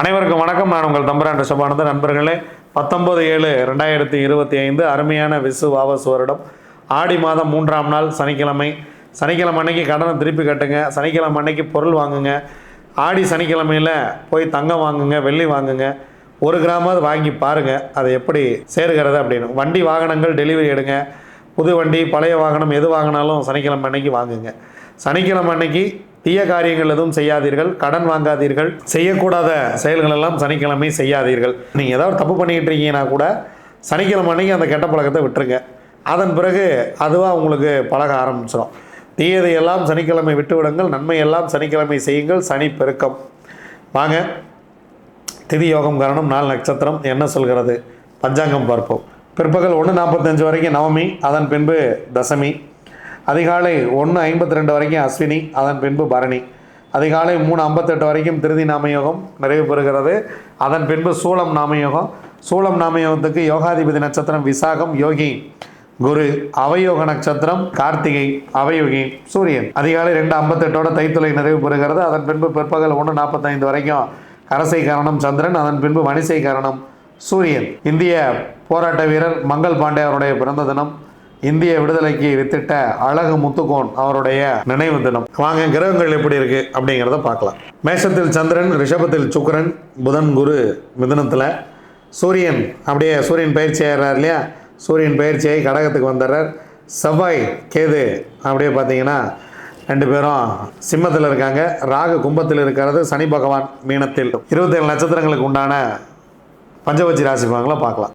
அனைவருக்கும் வணக்கம். நான் உங்கள் தம்பரான் ரிஷபானந்த நண்பர்களே பத்தொன்பது ஏழு ரெண்டாயிரத்தி இருபத்தி ஐந்து அருமையான விசு வாபஸ் வருடம். ஆடி மாதம் மூன்றாம் நாள் சனிக்கிழமை. சனிக்கிழமை அன்னைக்கு கடனை திருப்பி கட்டுங்க. சனிக்கிழமை அன்னைக்கு பொருள் வாங்குங்க. ஆடி சனிக்கிழமையில் போய் தங்கம் வாங்குங்க வெள்ளி வாங்குங்க. ஒரு கிராமாவது வாங்கி பாருங்கள் அதை எப்படி சேருகிறது அப்படின்னு. வண்டி வாகனங்கள் டெலிவரி எடுங்க. புது வண்டி பழைய வாகனம் எது வாங்கினாலும் சனிக்கிழமை அன்னைக்கு வாங்குங்க. சனிக்கிழமை அன்னைக்கு தீய காரியங்கள் எதுவும் செய்யாதீர்கள் கடன் வாங்காதீர்கள் செய்யக்கூடாத செயல்கள் எல்லாம் சனிக்கிழமை செய்யாதீர்கள். நீங்கள் ஏதாவது தப்பு பண்ணிக்கிட்டு இருக்கீங்கன்னா கூட சனிக்கிழமை அன்னைக்கு அந்த கெட்ட பழக்கத்தை விட்டுருங்க. அதன் பிறகு அதுவாக உங்களுக்கு பழக ஆரம்பிச்சிடும் தீயதை எல்லாம் சனிக்கிழமை விட்டுவிடுங்கள் நன்மை எல்லாம் சனிக்கிழமை செய்யுங்கள் சனி பெருக்கம். வாங்க திதி யோகம் காரணம் நாலு நட்சத்திரம் என்ன சொல்கிறது? பஞ்சாங்கம் பார்ப்போம். பிற்பகல் ஒன்று நாற்பத்தஞ்சு வரைக்கும் நவமி அதன் பின்பு தசமி. அதிகாலை ஒன்று ஐம்பத்தி ரெண்டு வரைக்கும் அஸ்வினி அதன் பின்பு பரணி. அதிகாலை மூணு ஐம்பத்தெட்டு வரைக்கும் திருதி நாமயோகம் நிறைவு பெறுகிறது. அதன் பின்பு சூலம் நாமயோகம். சூலம் நாமயோகத்துக்கு யோகாதிபதி நட்சத்திரம் விசாகம் யோகி. குரு அவயோக நட்சத்திரம் கார்த்திகை அவயோகி சூரியன். அதிகாலை ரெண்டு ஐம்பத்தெட்டோட தைத்துளை நிறைவு பெறுகிறது. அதன் பின்பு பிற்பகல் ஒன்று நாற்பத்தைந்து வரைக்கும் கரசை காரணம் சந்திரன் அதன் பின்பு வனிசை காரணம் சூரியன். இந்திய போராட்ட வீரர் மங்கள் பாண்டே அவருடைய பிறந்த தினம். இந்திய விடுதலைக்கு வித்திட்ட அழகு முத்துக்கோன் அவருடைய நினைவு தினம். வாங்க கிரகங்கள் எப்படி இருக்கு அப்படிங்கிறத பார்க்கலாம். மேஷத்தில் சந்திரன் ரிஷபத்தில் சுக்கரன் புதன் குரு மிதுனத்தில். சூரியன் அப்படியே சூரியன் பயிற்சி ஆகிறார் இல்லையா? சூரியன் பயிற்சியை கடகத்துக்கு வந்துடுறார். செவ்வாய் கேது அப்படியே பார்த்தீங்கன்னா ரெண்டு பேரும் சிம்மத்தில் இருக்காங்க. ராகு கும்பத்தில் இருக்கிறது சனி பகவான் மீனத்தில். இருபத்தேழு நட்சத்திரங்களுக்கு உண்டான பஞ்சவச்சி ராசி பார்க்கலாம்.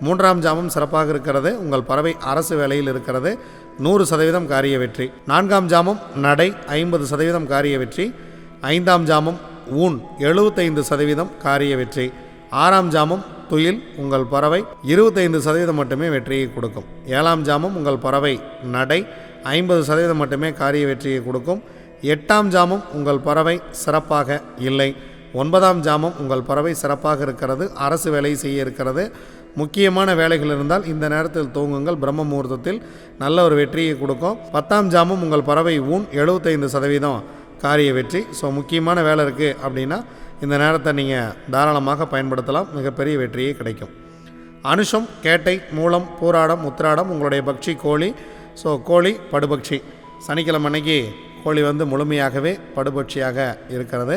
மூன்றாம் ஜாமம் சிறப்பாக இருக்கிறது. உங்கள் பறவை அரசு வேலையில் இருக்கிறது. நூறு சதவீதம் காரிய வெற்றி. நான்காம் ஜாமம் நடை ஐம்பது சதவீதம் காரிய வெற்றி. ஐந்தாம் ஜாமம் ஊன் எழுபத்தைந்து சதவீதம் காரிய வெற்றி. ஆறாம் ஜாமம் துயில் உங்கள் பறவை இருபத்தைந்து சதவீதம் மட்டுமே வெற்றியை கொடுக்கும். ஏழாம் ஜாமம் உங்கள் பறவை நடை ஐம்பது சதவீதம் மட்டுமே காரிய வெற்றியை கொடுக்கும். எட்டாம் ஜாமம் உங்கள் பறவை சிறப்பாக இல்லை. ஒன்பதாம் ஜாமம் உங்கள் பறவை சிறப்பாக இருக்கிறது. அரசு வேலை செய்ய இருக்கிறது. முக்கியமான வேலைகள் இருந்தால் இந்த நேரத்தில் தூங்குங்கள். பிரம்ம முகூர்த்தத்தில் நல்ல ஒரு வெற்றியை கொடுக்கும். பத்தாம் ஜாமம் உங்கள் பறவை ஊன் எழுபத்தைந்து சதவீதம் காரிய வெற்றி. ஸோ முக்கியமான வேலை இருக்குது அப்படின்னா இந்த நேரத்தை நீங்கள் தாராளமாக பயன்படுத்தலாம். மிகப்பெரிய வெற்றியே கிடைக்கும். அனுஷம் கேட்டை மூலம் பூராடம் உத்திராடம் உங்களுடைய பக்ஷி கோழி. ஸோ கோழி படுபக்ஷி. சனிக்கிழமை அன்னைக்கு கோழி வந்து முழுமையாகவே படுபட்சியாக இருக்கிறது.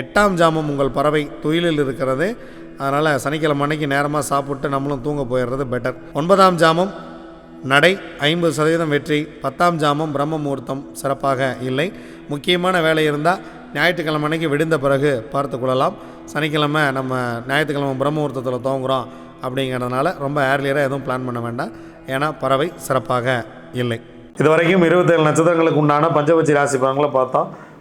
எட்டாம் ஜாமம் உங்கள் பறவை தொழிலில் இருக்கிறது. அதனால் சனிக்கிழமை அன்னைக்கு நேரமாக சாப்பிட்டு நம்மளும் தூங்க போயிடுறது பெட்டர் ஒன்பதாம் ஜாமம் நடை ஐம்பது சதவீதம் வெற்றி. பத்தாம் ஜாமம் பிரம்ம முகூர்த்தம் சிறப்பாக இல்லை. முக்கியமான வேலை இருந்தால் ஞாயிற்றுக்கிழமை அன்னைக்கு விடுந்த பிறகு பார்த்து கொள்ளலாம். சனிக்கிழமை நம்ம ஞாயிற்றுக்கிழமை பிரம்ம முகூர்த்தத்தில் தோங்குகிறோம் அப்படிங்கிறதுனால ரொம்ப ஏர்லியராக எதுவும் பிளான் பண்ண வேண்டாம். ஏன்னா பறவை சிறப்பாக இல்லை. இதுவரைக்கும் இருபத்தேழு நட்சத்திரங்களுக்கு உண்டான பஞ்சபட்சி ராசி பலன்களை பார்த்தோம்.